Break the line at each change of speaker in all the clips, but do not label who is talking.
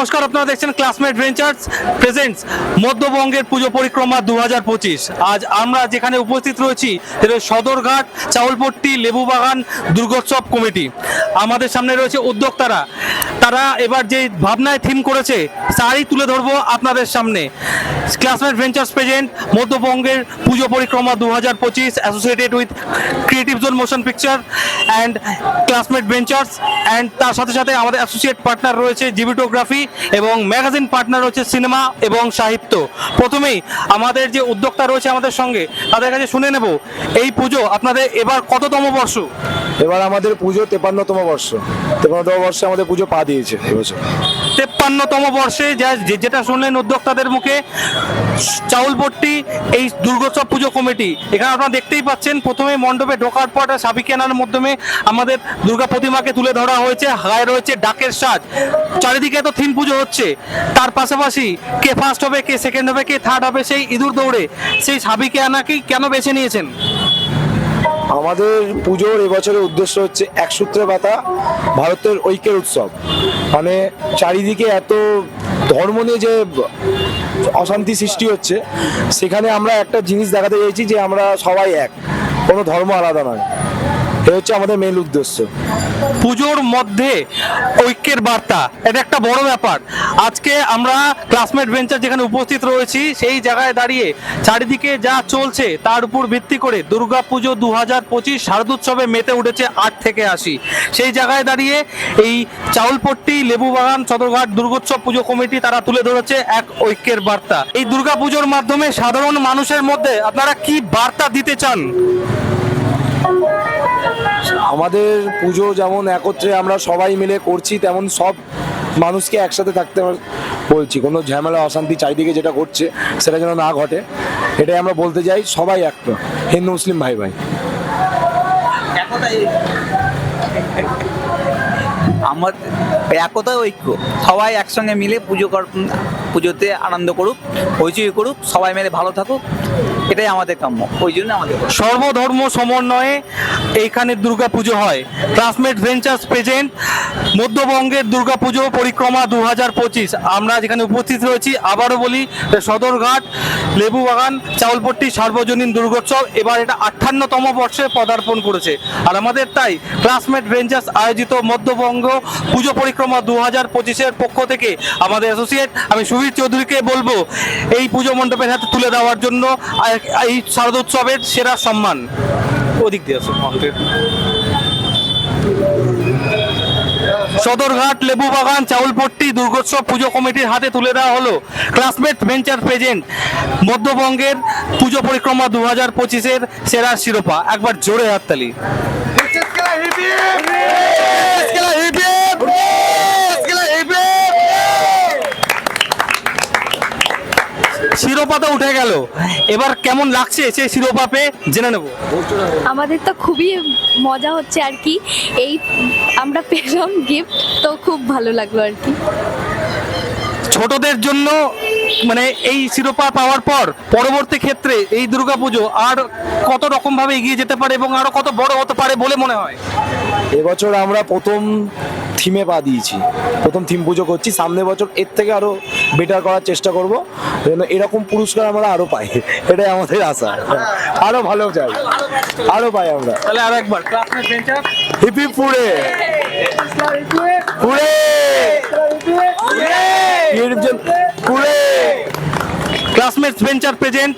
নমস্কার, আপনারা দেখছেন ক্লাসমেট ভেঞ্চার্স প্রেজেন্টস মধ্যবঙ্গের পুজো পরিক্রমা দু হাজার পঁচিশ। আজ আমরা যেখানে উপস্থিত রয়েছি সদরঘাট, চাউলপট্টি, লেবুবাগান, দুর্গোৎসব কমিটি। আমাদের সামনে রয়েছে উদ্যোক্তারা। তারা এবার যে ভাবনায় থিম করেছে, তারই তুলে ধরবো আপনাদের সামনে। ক্লাসমেট ভেঞ্চার্স প্রেজেন্ট মধ্যবঙ্গের পুজো পরিক্রমা দু হাজার পঁচিশ associated with creative zone motion picture and classmate ventures and তার সাথে সাথে আমাদের অ্যাসোসিয়েট পার্টনার রয়েছে জিবিটোগ্রাফি এবং ম্যাগাজিন পার্টনার রয়েছে সিনেমা এবং সাহিত্য। প্রথমেই আমাদের যে উদ্যোক্তা রয়েছে আমাদের সঙ্গে তাদের কাছে শুনে নেব এই পুজো আপনাদের এবার কততম বর্ষ?
এবার আমাদের পুজো তেপান্নতম বর্ষ। তেপান্নতম বর্ষে আমাদের পুজো পা দিয়েছে এবছর।
তেপান্নতম বর্ষে যা যে- যেটা শুনলেন উদ্যোক্তাদের মুখে চাউলপট্টি এই দুর্গোৎসব পুজো কমিটি। এখানে আপনারা দেখতেই পাচ্ছেন, প্রথমে মণ্ডপে ঢোকার পর সাবি কেনার মাধ্যমে আমাদের দুর্গা প্রতিমাকে তুলে ধরা হয়েছে। হায় রয়েছে ডাকের সাজ। চারিদিকে তো থিম পুজো হচ্ছে। তার পাশাপাশি কে ফার্স্ট হবে, কে সেকেন্ড হবে, কে থার্ড হবে, সেই ইঁদুর দৌড়ে সেই সাবিকে আনাকেই কেন বেছে নিয়েছেন?
আমাদের পুজোর এবছরের উদ্দেশ্য হচ্ছে এক সূত্রে বাতা ভারতের ঐক্যের উৎসব। মানে চারিদিকে এত ধর্ম নিয়ে যে অশান্তি সৃষ্টি হচ্ছে। সেখানে আমরা একটা জিনিস দেখাতে চাইছি যে আমরা সবাই এক, কোনো ধর্ম আলাদা নয়। এ হচ্ছে আমাদের মেন উদ্দেশ্য।
পুজোর মধ্যে ঐক্যের বার্তা, এটা একটা বড় ব্যাপার। আজকে আমরা ক্লাসমেট ভেঞ্চার যেখানে উপস্থিত রয়েছি, সেই জায়গায় দাঁড়িয়ে চারিদিকে যা চলছে, তার উপর ভিত্তি করে দুর্গা পুজো দু হাজার পঁচিশ শারদোৎসবে মেতে উঠেছে আট থেকে আশি। সেই জায়গায় দাঁড়িয়ে এই চাউলপট্টি লেবু বাগান সদরঘাট দুর্গোৎসব পুজো কমিটি তারা তুলে ধরেছে এক ঐক্যের বার্তা। এই দুর্গা পুজোর মাধ্যমে সাধারণ মানুষের মধ্যে আপনারা কি বার্তা দিতে চান?
আমাদের পুজো যেমন একত্রে আমরা সবাই মিলে করছি, তেমন সব মানুষকে একসাথে থাকতে বলছি। কোনো ঝামেলা, অশান্তি চারিদিকে যেটা ঘটছে, সেটা যেন না ঘটে। এটাই আমরা বলতে চাই, সবাই একটা হিন্দু, মুসলিম, ভাই ভাই।
আমার একতা ঐক্য। সবাই একসঙ্গে মিলে পুজো কর পুজোতে আনন্দ করুক, হইচই করুক, সবাই মিলে ভালো থাকুক, এটাই আমাদের কাম্য, ওই জন্য আমাদের
সর্বধর্ম সমন্বয়ে এইখানে দুর্গা পুজো হয়। ক্লাসমেট ভেঞ্চার্স প্রেজেন্ট মধ্যবঙ্গের দুর্গা পুজো পরিক্রমা দু হাজার পঁচিশ। আমরা যেখানে উপস্থিত রয়েছি, আবারও বলি সদরঘাট লেবু বাগান চাউলপট্টি, সার্বজনীন দুর্গোৎসব এবার এটা আটান্নতম বর্ষে পদার্পণ করেছে। আর আমাদের তাই ক্লাসমেট ভেঞ্চার্স আয়োজিত মধ্যবঙ্গ পুজো পরিক্রমা দু হাজার পঁচিশের পক্ষ থেকে আমাদের অ্যাসোসিয়েট, আমি সুবীর চৌধুরীকে বলব, এই পুজো মণ্ডপের হাতে তুলে দেওয়ার জন্য এই শারদোৎসবের সেরা সম্মান। ওদিক দিয়ে আসো। সদরঘাট লেবু বাগান চাউলপট্টি, দুর্গোৎসব পুজো কমিটির হাতে তুলে দেওয়া হলো ক্লাসমেট ভেঞ্চার প্রেজেন্ট। মধ্যবঙ্গের পুজো পরিক্রমা দু হাজার পঁচিশের সেরা শিরোপা। একবার জোরে হাততালি। শিরোপা তো উঠে গেল। এবার কেমন লাগছে সেই শিরোপা পেয়ে জেনে নেব।
আমাদের তো খুবই মজা হচ্ছে আর কি। এই আমরা পেলাম গিফট তো খুব ভালো লাগল আর কি।
ছোটদের জন্য মানে এই শিরোপা পাওয়ার পর পরবর্তী ক্ষেত্রে এই দুর্গাপুজো আর কত রকম ভাবে এগিয়ে যেতে পারে এবং আরও কত বড় হতে পারে বলে মনে হয়?
এবছর আমরা প্রথম থিমে পা দিয়েছি। প্রথম থিম পুজো করছি। সামনের বছর এর থেকে আরও বেটার করার চেষ্টা করব। এরকম পুরস্কার আমরা আরও পাই। এটাই আমাদের আশা। আরও ভালো চাই। আরও পাই আমরা।
তাহলে আর একবার।
হিপি পুরে পুরে পুরে
ক্লাসমেট ভেঞ্চার প্রেজেন্ট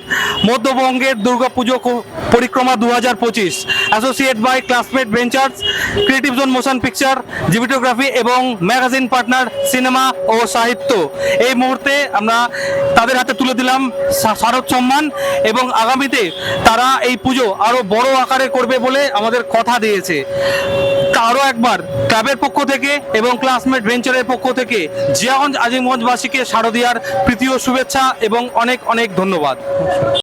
মধ্যবঙ্গের দুর্গাপুজো পরিক্রমা দু হাজার পঁচিশ associate by classmate ventures creative zone motion picture জিবিটোগ্রাফি এবং ম্যাগাজিন পার্টনার সিনেমা ও সাহিত্য এই মুহূর্তে আমরা তাদের হাতে তুলে দিলাম শারদ সম্মান এবং আগামীতে তারা এই পুজো আরও বড় আকারে করবে বলে আমাদের কথা দিয়েছে। তা আরও একবার ক্লাবের পক্ষ থেকে এবং ক্লাসমেট ভেঞ্চারের পক্ষ থেকে জিয়াগঞ্জ আজিমগঞ্জবাসীকে শারদিয়ার প্রীতি ও শুভেচ্ছা এবং অনেক অনেক ধন্যবাদ।